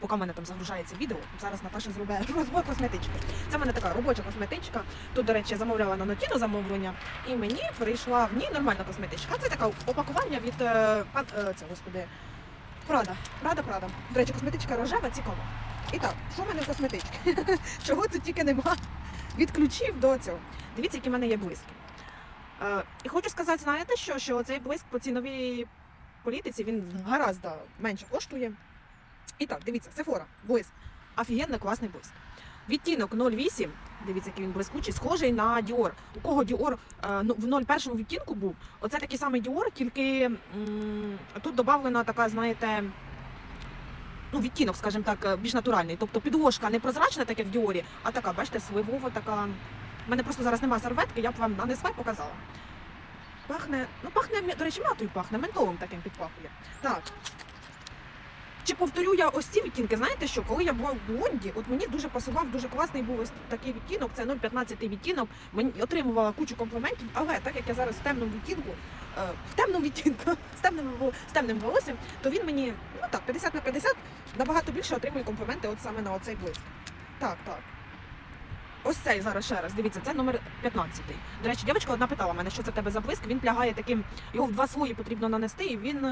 поки в мене там загружається відео. Зараз Наташа зробить розбор косметички. Це в мене така робоча косметичка. Тут, до речі, я замовляла на Нотіно замовлення, і мені прийшла в ній нормальна косметичка. Це таке опакування від е, пан е, це, господи. Прада, Прада, Прада. До речі, косметичка рожева, цікава. І так, що в мене в косметичці? Чого тут тільки нема? Від ключів до цього. Дивіться, які в мене є блиски. Е, і хочу сказати, знаєте що, що цей блиск по ціновій політиці він гораздо менше коштує. І так, дивіться, Sephora, блиск. Офігенно класний блиск. Відтінок 0,8, дивіться, який він блискучий, схожий на Dior. У кого Dior е, ну, в 0,1 відтінку був, оце такий самий Dior, тільки м, тут додавлена така, знаєте, ну, відтінок, скажімо так, е, більш натуральний. Тобто підложка не прозрачна, так як в Діорі, а така, бачите, сливова така. У мене просто зараз немає серветки, я б вам нанесла і показала. Пахне, ну пахне, до речі, м'ятою пахне, ментолом таким підпахує. Так. Чи повторю я ось ці відтінки? Знаєте що? Коли я була в блонді, от мені дуже пасував, дуже класний був ось такий відтінок, це 0,15 відтінок. Мені отримувала кучу компліментів, але так як я зараз в темному відтінку, е, в темному відтінку, з темним, з темним волоссям, то він мені, ну так, 50 на 50, набагато більше отримує компліменти от саме на оцей блиск. Так, так. Ось цей зараз ще раз. Дивіться, це номер 15. До речі, дівчинка одна питала мене, що це тебе за блиск. Він плягає таким, його в два слої потрібно нанести, і він.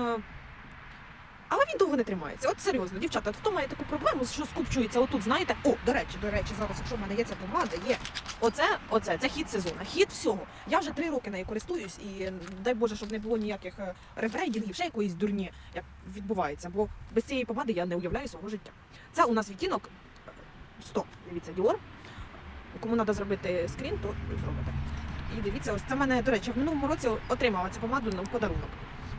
Е, Але він довго не тримається. От серйозно, дівчата, хто має таку проблему, що скупчується отут, знаєте? О, до речі, до речі, зараз, якщо в мене є ця помада, є. Оце, оце, це хід сезону, хід всього. Я вже три роки нею користуюсь, і дай Боже, щоб не було ніяких е, ребрейдингів, ще якоїсь дурні, як відбувається. Бо без цієї помади я не уявляю свого життя. Це у нас відтінок е, 100. Дивіться, Dior. Кому треба зробити скрін, то зробите. І дивіться, ось це в мене, до речі, в минулому році отримала цю помаду на подарунок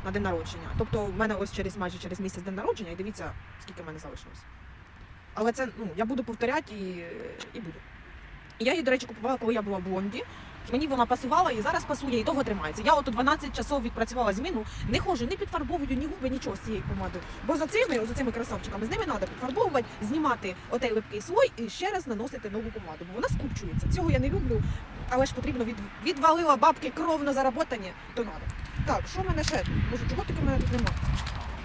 на день народження. Тобто в мене ось через майже через місяць день народження, і дивіться, скільки в мене залишилось. Але це ну, я буду повторяти і, і буду. Я її, до речі, купувала, коли я була в блонді. Мені вона пасувала і зараз пасує, і довго тримається. Я от 12 часов відпрацювала зміну, не ходжу, не підфарбовую ні губи, нічого з цією помадою. Бо за цими, за цими красавчиками, з ними треба підфарбовувати, знімати отей липкий слой і ще раз наносити нову помаду. Бо вона скупчується. Цього я не люблю, але ж потрібно від, відвалила бабки кровно заработані, то треба. Так, що в мене ще? Боже, чого таки в мене тут немає?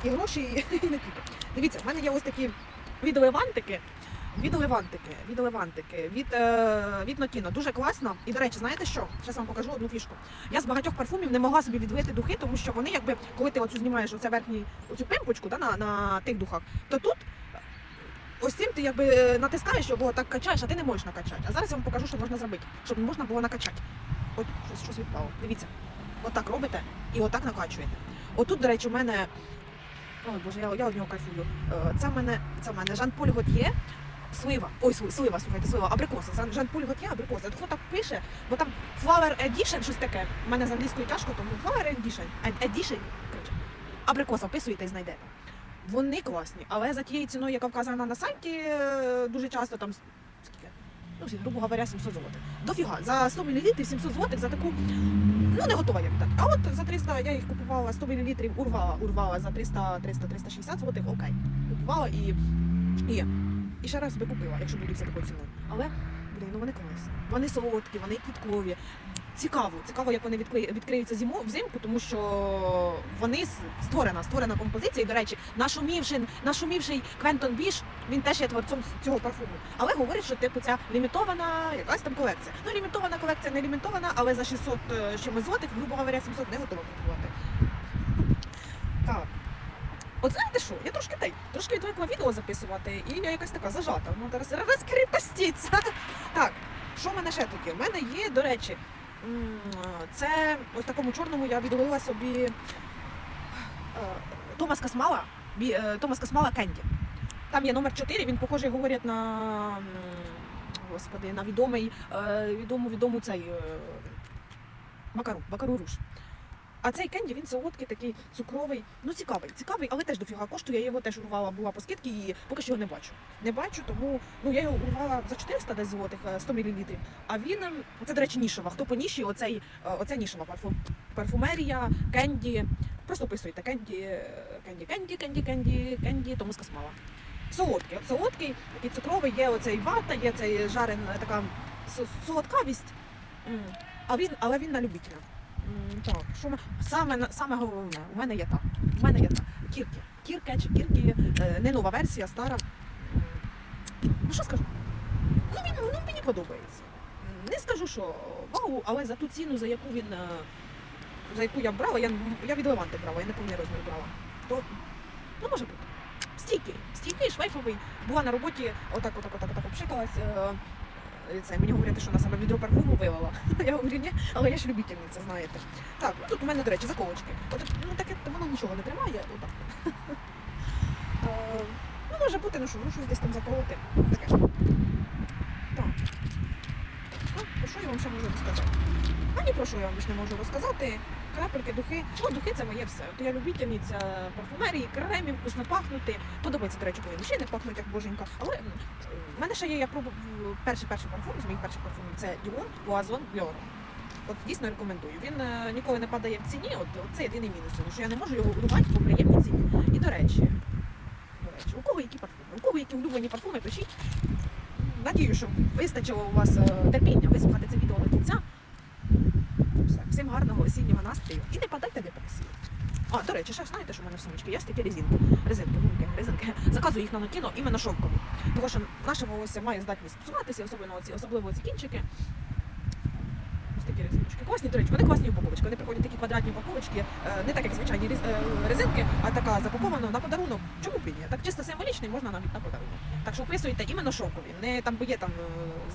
І гроші, і, і тільки. Дивіться, в мене є ось такі віделивантики. Віделивантики, віделивантики від, е, від Notino. Дуже класно. І, до речі, знаєте що? Зараз вам покажу одну фішку. Я з багатьох парфумів не могла собі відлити духи, тому що вони, якби, коли ти оцю знімаєш оце верхній, оцю пимпочку да, на, на тих духах, то тут ось цим ти якби натискаєш його, так качаєш, а ти не можеш накачати. А зараз я вам покажу, що можна зробити, щоб можна було накачати. От щось, щось відпало. Дивіться. Отак робите і отак накачуєте. Отут, до речі, у мене. Ой, боже, я, я од нього кайфую. Е, Це в мене, це в мене Жан-Поль Готьє. Слива, ой, слива, слухайте, слива, абрикоса. Жан- Жан-Поль Готьє, абрикоса. Хто так пише, бо там Flower Edition, щось таке. У мене з англійською тяжко, тому Flower Edition. Edition. Абрикоса, вписуєте і знайдете. Вони класні, але за тією ціною, яка вказана на сайті, е, дуже часто там? Ну, грубо говоря, 700 злотих. Дофіга. За 100 мл 700 злотих за таку, ну не готова я так. А от за 300, я їх купувала 100 мл, урвала, урвала за 300, 300, 360 злотих, окей. Купувала і, і, і ще раз би купила, якщо буду за такою ціною. Але, ну вони класні. Вони солодкі, вони квіткові. Цікаво, цікаво, як вони відкри- відкриються зиму взимку, тому що вони створена, створена композиція. І, до речі, нашумівший, нашумівший Квентон Біш, він теж є творцом цього парфуму. Але говорить, що типу ця лімітована якась там колекція. Ну, лімітована колекція не лімітована, але за 600 е, чимось злотих, грубо говоря, 700 не готова купувати. От знаєте що? Я трошки tej, трошки відвикла відео записувати, і я якась така зажата. Ну, зараз розкріпостіться. Так, що в мене ще є? У мене є, до речі, це ось такому чорному я відловила собі е, Томас Касмала, е, Томас Касмала Кенді. Там є номер 4, він похожий, говорять на господи, на відомий, е, відому, відому цей Макару, Макару Руш. А цей кенді він солодкий, такий цукровий. Ну цікавий, цікавий, але теж дофіга коштує. Я його теж урвала, була по скидці і поки що його не бачу. Не бачу, тому ну я його урвала за 400 десь злотих, е, 100 мл. А він ем, це, до речі, нішева. Хто по ніші, оцей, е, оце нішева парфум, парфумерія, кенді. Просто описуйте кенді, е, кенді, кенді, кенді, кенді, кенді, тому сказала. Солодкий, от солодкий, такий цукровий, є оцей вата, є цей жарен, е, така солодкавість. А він, але він на любителя. Так, що ми... саме, саме головне, у мене є так. У мене є так. Кірки. Кірки чи кірки, е, не нова версія, стара. Ну що скажу? Ну, він, ну мені подобається. Не скажу, що вау, але за ту ціну, за яку він. е, За яку я брала, я, я від Леванти брала, я не повний розмір брала. То ну може бути. Стійкий, стійкий, шлейфовий. Була на роботі, отак, отак, отак, отак обшикалась. Це мені говорять, що вона саме відро парфуму вивела. Я говорю, ні, але я ж любительниця, знаєте. Так, тут у мене, до речі, заколочки. От, ну таке воно нічого не тримає. Отак. Е, Ну, може бути, ну що, ну щось десь там заколоти. Таке. Так. Ну, про що я вам ще можу розказати? А ні про що я вам більше не можу розказати. Крапельки, духи. Ну, духи це моє все. От я любительниця парфумерії, кремів, вкусно пахнути. Подобається, до речі, коли мужчини пахнуть як боженька. Але в мене ще є, я пробував перший перший парфум з моїх перших парфумів. Це Dior Poison L'Oro. От дійсно рекомендую. Він е, ніколи не падає в ціні. От, от це єдиний мінус, тому що я не можу його урвати по приємній ціні. І до речі, до речі, у кого які парфуми? У кого які улюблені парфуми, пишіть. Надію, що вистачило у вас е, терпіння вислухати це відео до кінця. Всім гарного осіннього настрою і не падайте депресію. А, до речі, ще знаєте, що в мене в сумочці? Є такі резинки. Резинки, гумки, резинки. Заказую їх на Нокіно іменно шовкові. Тому що наше волосся має здатність псуватися, особливо ці, особливо ці кінчики. Класні, до речі, вони класні упаковочки. Вони приходять такі квадратні упаковочки, е, не так як звичайні е, резинки, а така запакована на подарунок. Чому б і ні? Так чисто символічний можна навіть на подарунок. Так що вписуйте іменно шовкові. Не там бо є там е,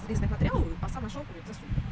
з різних матеріалів, а саме шовкові це супер.